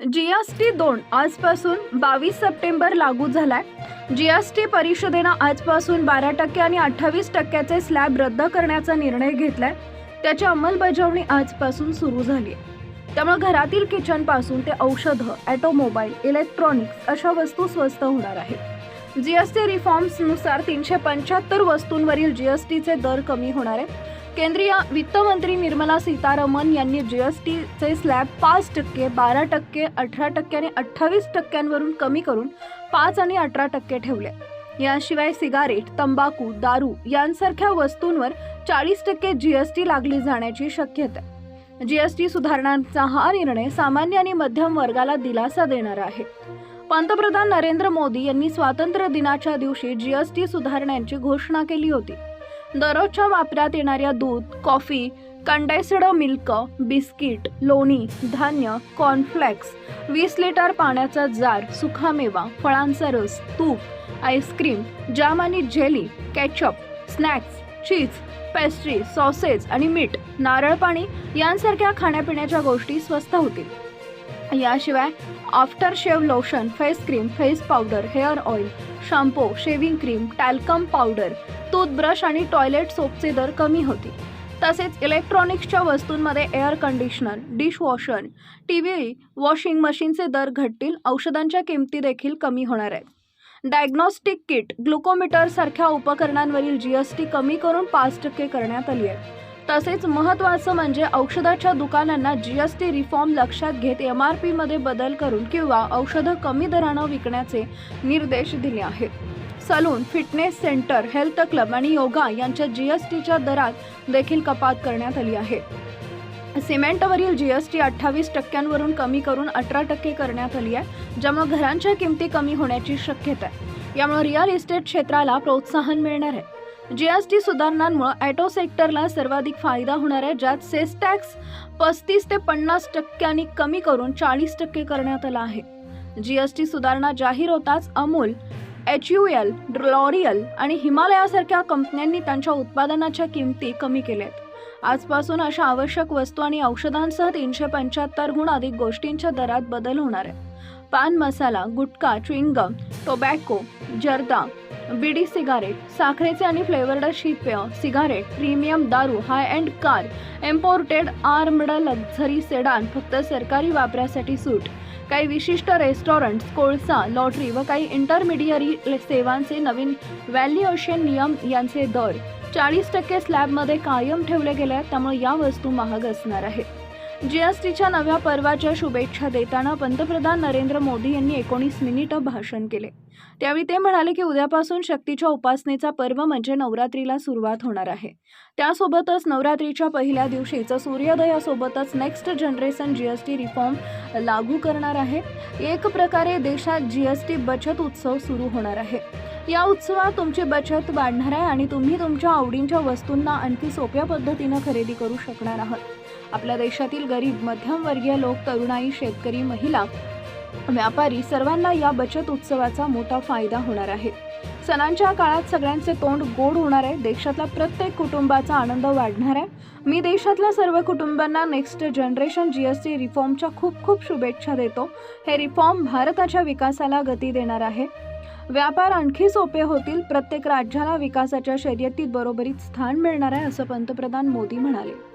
GST दोन आजपासून बावीस सप्टेंबर लागू झालाय. जीएसटी परिषदेनं आजपासून बारा टक्के आणि अठ्ठावीस टक्क्याचे स्लॅब रद्द करण्याचा निर्णय घेतलाय. त्याची अंमलबजावणी आजपासून सुरू झाली आहे त्यामुळे घरातील किचनपासून ते औषधं ऑटोमोबाईल इलेक्ट्रॉनिक्स अशा वस्तू स्वस्त होणार आहेत. जीएसटी रिफॉर्म्सनुसार तीनशे पंच्याहत्तर वस्तूंवरील जीएसटीचे दर कमी होणार आहे केंद्रीय वित्तमंत्री निर्मला सीतारामन यांनी जीएसटीचे स्लॅब पाच टक्के बारा टक्के अठरा टक्के आणि अठ्ठावीस टक्क्यांवरून कमी करून पाच आणि अठरा टक्के ठेवले. याशिवाय सिगारेट तंबाखू दारू यांसारख्या वस्तूंवर चाळीस टक्के जीएसटी लागली जाण्याची शक्यता आहे. जीएसटी सुधारणांचा हा निर्णय सामान्य आणि मध्यम वर्गाला दिलासा देणारा आहे. पंतप्रधान नरेंद्र मोदी यांनी स्वातंत्र्य दिनाच्या दिवशी जीएसटी सुधारण्यांची घोषणा केली होती. दररोजच्या वापरात येणाऱ्या दूध कॉफी कंडेन्स्ड मिल्क बिस्किट लोणी धान्य कॉर्नफ्लेक्स वीस लिटर पाण्याचा जार सुखामेवा फळांचा रस तूप आईस्क्रीम जाम आणि jelly ketchup snacks cheese pastry sausage आणि मीठ नारळ पाणी यांसारख्या खाण्यापिण्याच्या गोष्टी स्वस्त होतील. याशिवाय after shave lotion face cream face powder hair oil shampoo shaving cream talcum powder toothbrush आणि टॉयलेट सोपचे दर कमी होतील तसेच इलेक्ट्रॉनिक्सच्या वस्तूंमध्ये air conditioner dishwasher T V washing मशीनचे दर घटतील औषधांच्या किमती देखील कमी होणार आहेत. डायग्नॉस्टिक किट ग्लुकोमीटरसारख्या उपकरणांवरील जी एस टी कमी करून पाच टक्के करण्यात आली आहे. तसेच महत्त्वाचं म्हणजे औषधाच्या दुकानांना जीएसटी रिफॉर्म लक्षात घेत एम आर पीमध्ये बदल करून किंवा औषधं कमी दरानं विकण्याचे निर्देश दिले आहेत. Salon fitness centre health club आणि योगा यांच्या जीएसटीच्या दरात देखील कपात करण्यात आली आहे. सिमेंटवरील जीएसटी अठ्ठावीस टक्क्यांवरून कमी करून अठरा टक्के करण्यात आली आहे ज्यामुळे घरांच्या किमती कमी होण्याची शक्यता आहे. यामुळे रिअल इस्टेट क्षेत्राला प्रोत्साहन मिळणार आहे. जीएसटी सुधारणांमुळे ॲटो सेक्टरला सर्वाधिक फायदा होणार आहे ज्यात सेस टॅक्स पस्तीस ते पन्नास टक्क्यांनी कमी करून चाळीस टक्के करण्यात आला आहे. जीएसटी सुधारणा जाहीर होताच Amul H U L L'Oreal आणि हिमालयासारख्या कंपन्यांनी त्यांच्या उत्पादनाच्या किमती कमी केल्यात. आजपासून अशा आवश्यक वस्तू आणि औषधांसह तीनशे पंच्याहत्तरहून अधिक गोष्टींच्या दरात बदल होणार आहे पान मसाला गुटखा च्विंगम टोबॅको जर्दा बीडी सिगारेट साखरेचे आणि फ्लेवर्ड शीतपेय सिगारेट प्रीमियम दारू high end car imported armed luxury sedan फक्त सरकारी वापरासाठी सूट. काही विशिष्ट रेस्टॉरंट्स कोळसा लॉटरी व काही इंटरमिडियरी सेवांचे नवीन व्हॅल्युएशन नियम यांचे दर. चाळीस टक्के स्लॅबमध्ये कायम ठेवले गेले आहेत त्यामुळे या वस्तू महाग असणार आहेत. जीएसटीच्या नव्या पर्वाच्या शुभेच्छा देताना पंतप्रधान नरेंद्र मोदी यांनी एकोणीस मिनिटं भाषण केले. त्यावेळी ते म्हणाले की उद्यापासून शक्तीच्या उपासनेचा पर्व म्हणजे नवरात्रीला सुरुवात होणार आहे. त्यासोबतच नवरात्रीच्या पहिल्या दिवशीच सूर्योदयासोबतच नेक्स्ट जनरेशन जीएसटी रिफॉर्म लागू करणार आहे. एक प्रकारे देशात जीएसटी बचत उत्सव सुरू होणार आहे. या उत्सवात तुमची बचत वाढणार आहे आणि तुम्ही तुमच्या आवडींच्या वस्तूंना आणखी सोप्या पद्धतीनं खरेदी करू शकणार आहात. आपल्या देशातील गरीब मध्यमवर्गीय लोक तरुणाई शेतकरी महिला व्यापारी सर्वांना या बचत उत्सवाचा मोठा फायदा होणार आहे. सणांच्या काळात सगळ्यांचे तोंड गोड होणार आहे. देशातला प्रत्येक कुटुंबाचा आनंद वाढणार आहे. मी देशातल्या सर्व कुटुंबांना next generation G S T रिफॉर्मच्या खूप खूप शुभेच्छा देतो. हे रिफॉर्म भारताच्या विकासाला गती देणार आहे. व्यापार आणखी सोपे होतील. प्रत्येक राज्याला विकासाच्या शर्यतीत बरोबरीत स्थान मिळणार आहे असं पंतप्रधान मोदी म्हणाले.